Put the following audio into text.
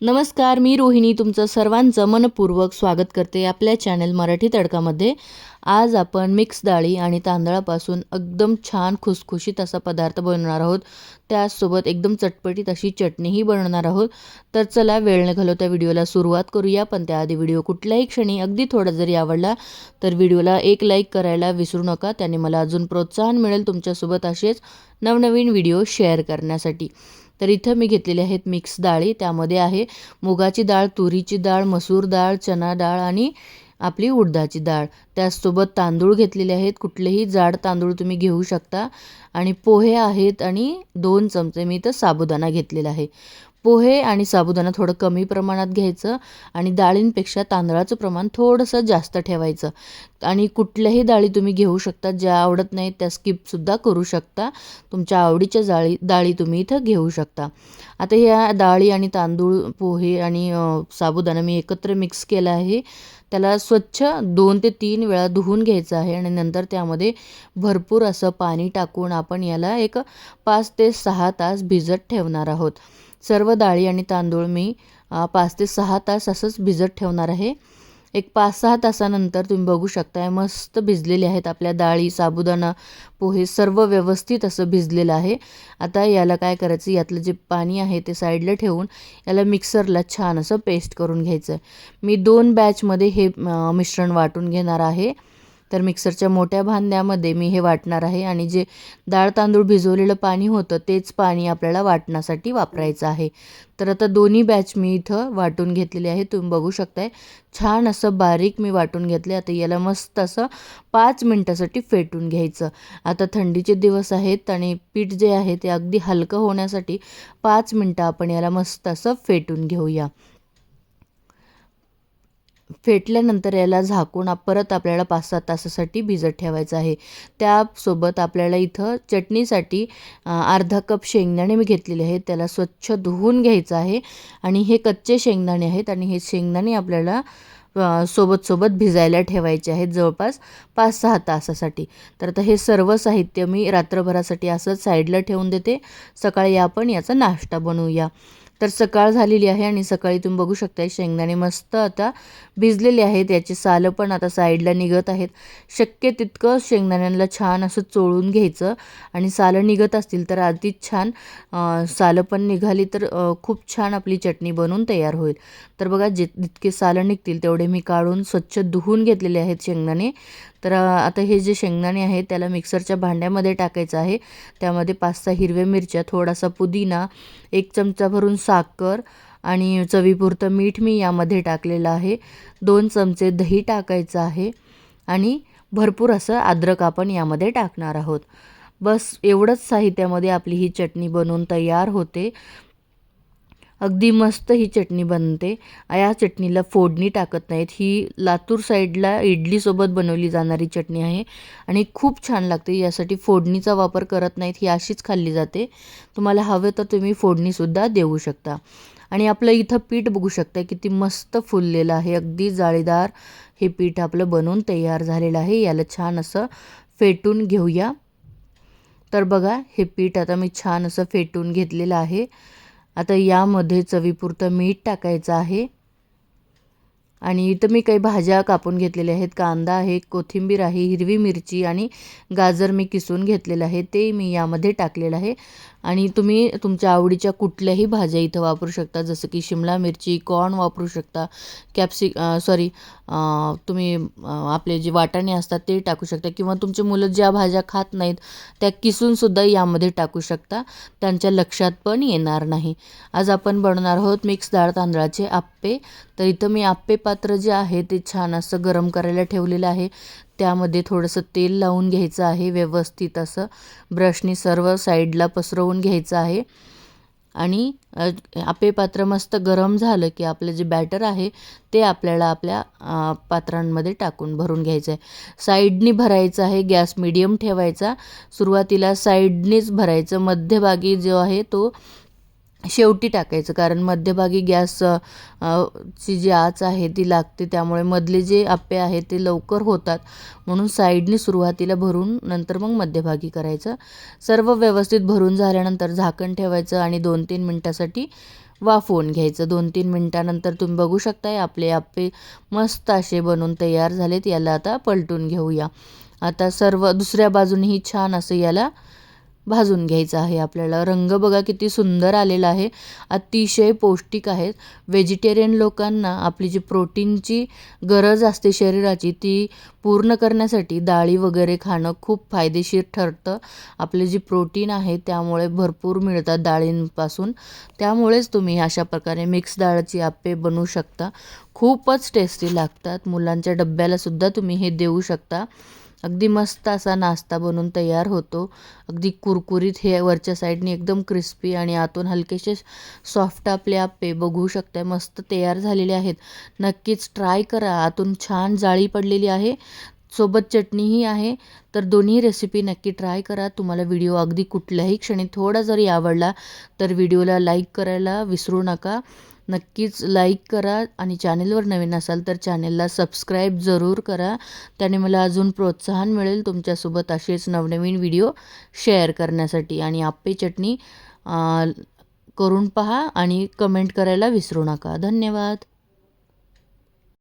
नमस्कार मी रोहिणी. तुमचं सर्वांचं मनपूर्वक स्वागत करते आपल्या चॅनल मराठी तडकामध्ये. आज आपण मिक्स डाळी आणि तांदळापासून एकदम छान खुसखुशीत असा पदार्थ बनवणार आहोत. त्याचसोबत एकदम चटपटीत अशी चटणीही बनवणार आहोत. तर चला वेळ न घालवता व्हिडिओला सुरुवात करूया पण त्याआधी व्हिडिओ कुठल्याही क्षणी अगदी थोडा जरी आवडला तर व्हिडिओला एक लाईक करायला विसरू नका. त्याने मला अजून प्रोत्साहन मिळेल तुमच्यासोबत असेच नवनवीन व्हिडिओ शेअर करण्यासाठी. तर इथं मी घेतलेले आहेत मिक्स डाळी. त्यामध्ये आहे मुगाची डाळ तुरीची डाळ मसूर डाळ चना डाळ आणि आपली उडदाची डाळ. त्याचसोबत तांदूळ घेतलेले आहेत. कुठलेही जाड तांदूळ तुम्ही घेऊ शकता. आणि पोहे आहेत आणि दोन चमचे मी इथं साबुदाणा घेतलेला आहे. पोहे आणि साबुदाणा थोडं कमी प्रमाणात घ्यायचं आणि डाळींपेक्षा तांदळाचं प्रमाण थोडंसं जास्त ठेवायचं. आणि कुठल्याही डाळी तुम्ही घेऊ शकता ज्या आवडत नाहीत त्या स्किपसुद्धा करू शकता. तुमच्या आवडीच्या जाळी डाळी तुम्ही इथं घेऊ शकता. आता ह्या डाळी आणि तांदूळ पोहे आणि साबुदाणा मी एकत्र मिक्स केला आहे. त्याला स्वच्छ दोन ते तीन वेळा धुवून घ्यायचं आहे आणि नंतर त्यामध्ये भरपूर असं पाणी टाकून आपण याला एक पाच ते सहा तास भिजत ठेवणार आहोत. सर्व डाळी आणि तांदूळ मी पाच ते सहा तास असंच भिजत ठेवणार आहे. एक पाच सहा तासानंतर तुम्ही बघू शकताय मस्त भिजलेले आहेत आपल्या डाळी साबुदाणा पोहे सर्व व्यवस्थित असं भिजलेलं आहे. आता याला काय करायचं यातलं जे पाणी आहे ते साईडला ठेवून याला मिक्सरला छान असं पेस्ट करून घ्यायचं आहे. मी दोन बॅचमध्ये हे मिश्रण वाटून घेणार आहे. तर मिक्सरच्या मोठ्या भांड्यामध्ये मी हे वाटणार आहे आणि जे डाळ तांदूळ भिजवलेलं पाणी होतं तेच पाणी आपल्याला वाटण्यासाठी वापरायचं आहे. तर आता दोन्ही बॅच मी इथं वाटून घेतलेले आहे तुम्ही बघू शकताय. छान असं बारीक मी वाटून घेतले. आता याला मस्त असं पाच मिनटासाठी फेटून घ्यायचं. आता थंडीचे दिवस आहेत आणि पीठ जे आहे ते अगदी हलकं होण्यासाठी पाच मिनटं आपण याला मस्त असं फेटून घेऊया. फेटल्यानंतर याला झाकून परत आपल्याला पाच सात तासासाठी भिजत ठेवायचं आहे. त्यासोबत आपल्याला इथं चटणीसाठी अर्धा कप शेंगदाणे मी घेतलेले आहेत. त्याला स्वच्छ धुवून घ्यायचं आहे. आणि हे कच्चे शेंगदाणे आहेत आणि हे शेंगदाणे आपल्याला सोबत सोबत भिजायला ठेवायचे आहेत जवळपास पाच सहा तासासाठी. तर आता हे सर्व साहित्य मी रात्रभरासाठी असं साईडला ठेवून देते. सकाळी आपण याचा नाश्ता बनवूया. तर सकाळ झालेली आहे आणि सकाळी तुम्ही बघू शकता शेंगदाणे मस्त आता भिजलेले आहेत. याची सालं पण आता साईडला निघत आहेत. शक्य तितकं शेंगदाण्यांना छान असं चोळून घ्यायचं. आणि सालं निघत असतील तर आधीच छान सालं पण निघाली तर खूप छान आपली चटणी बनवून तयार होईल. तर बघा जे जितके सालं निघतील तेवढे मी काढून स्वच्छ धुवून घेतलेले आहेत शेंगदाणे. तर आता हे जे शेंगदाणे आहे त्याला मिक्सरच्या भांड्यामध्ये टाकायचं आहे. त्यामध्ये पाच सहा हिरव्या मिरच्या थोडासा पुदिना एक चमचा भरून साखर आणि चवीपुरतं मीठ मी यामध्ये टाकलेलं आहे. दोन चमचे दही टाकायचं आहे आणि भरपूर असं अद्रक आपण यामध्ये टाकणार आहोत. बस एवढंच साहित्यामध्ये आपली ही चटणी बनवून तयार होते. अगदी मस्त ही चटणी बनते. या चटणीला फोडणी टाकत नाहीत. ही लातूर साईडला इडलीसोबत बनवली जाणारी चटणी आहे आणि खूप छान लागते. यासाठी फोडणीचा वापर करत नाहीत ही अशीच खाल्ली जाते. तुम्हाला हवे तर तुम्ही फोडणीसुद्धा देऊ शकता. आणि आपलं इथं पीठ बघू शकता किती मस्त फुललेलं आहे. अगदी जाळीदार हे पीठ आपलं बनवून तयार झालेलं आहे. याला छान असं फेटून घेऊया. तर बघा हे पीठ आता मी छान असं फेटून घेतलेलं आहे. आता यामध्ये चवीपुरतं मीठ टाकायचं आहे. आणि इथं मी काही भाज्या कापून घेतलेल्या आहेत. कांदा आहे कोथिंबीर आहे हिरवी मिरची आणि गाजर मी किसून घेतलेलं आहे. ते मी यामध्ये टाकलेलं आहे. आणि तुम्ही तुमच्या आवडीच्या कुठल्याही भाज्या इथं वापरू शकता. जसं की शिमला मिरची कॉर्न वापरू शकता कॅप्सिक सॉरी तुम्ही आपले जे वाटाणे असतात ते टाकू शकता किंवा तुमचे मुलं ज्या भाज्या खात नाहीत त्या किसूनसुद्धा यामध्ये टाकू शकता. त्यांच्या लक्षात पण येणार नाही. आज आपण बनवणार आहोत मिक्स डाळ तांदळाचे आप्पे. तर इथं मी आप्पे पात्र जे आहे ते छान असं गरम करायला ठेवलेलं आहे. त्यामध्ये थोडंसं तेल लावून घ्यायचं आहे व्यवस्थित असं. ब्रशनी सर्व साईडला पसरवून घ्यायचं आहे. आणि आपे पात्र मस्त गरम झालं की आपलं जे बॅटर आहे ते आपल्याला आपल्या पात्रांमध्ये टाकून भरून घ्यायचं आहे साईडनी भरायचं आहे गॅस मिडियम ठेवायचा. सुरुवातीला साईडनीच भरायचं. मध्यभागी जो आहे तो शेवटी टाकायचं. कारण मध्यभागी गॅस ची जी आच आहे ती लागते. त्यामुळे मधले जे आप्पे आहेत ते लवकर होतात. म्हणून साईडने सुरुवातीला भरून नंतर मग मध्यभागी करायचं. सर्व व्यवस्थित भरून झाल्यानंतर झाकण ठेवायचं आणि दोन तीन मिनटासाठी वाफवून घ्यायचं. दोन तीन मिनटानंतर तुम्ही बघू शकताय आपले आप्पे मस्त असे बनून तयार झालेत. याला आता पलटून घेऊया. आता सर्व दुसऱ्या बाजूनेही छान असं याला भाजून घ्यायचं आहे आपल्याला. रंग बघा किती सुंदर आलेला आहे. अतिशय पौष्टिक आहेत. व्हेजिटेरियन लोकांना आपली जी प्रोटीनची गरज असते शरीराची ती पूर्ण करण्यासाठी डाळी वगैरे खाणं खूप फायदेशीर ठरतं. आपले जी प्रोटीन आहे त्यामुळे भरपूर मिळतात डाळींपासून. त्यामुळेच तुम्ही अशा प्रकारे मिक्स डाळची आप्पे बनवू शकता. खूपच टेस्टी लागतात. मुलांच्या डब्यालासुद्धा तुम्ही हे देऊ शकता. अगदी मस्त असा नाश्ता बनून तयार होतो. अगदी कुरकुरीत हे वरच्या साईडने एकदम क्रिस्पी आणि आतून हलकेसे सॉफ्ट आपले आप्पे बघू शकताय. मस्त तयार झालेले आहेत. नक्कीच ट्राय करा. आतून छान जाळी पडलेली आहे. सोबत चटणीही आहे. तर दोन्ही रेसिपी नक्की ट्राय करा. तुम्हाला व्हिडिओ अगदी कुठल्याही क्षणी थोडा जरी आवडला तर व्हिडिओला लाईक करायला विसरू नका. नक्कीच लाईक करा आणि चॅनेलवर नवीन असाल तर चॅनेलला सबस्क्राईब जरूर करा. त्याने मला अजून प्रोत्साहन मिळेल तुमच्यासोबत असेच नवनवीन व्हिडिओ शेअर करण्यासाठी. आणि आप्पे चटणी करून पहा आणि कमेंट करायला विसरू नका. धन्यवाद.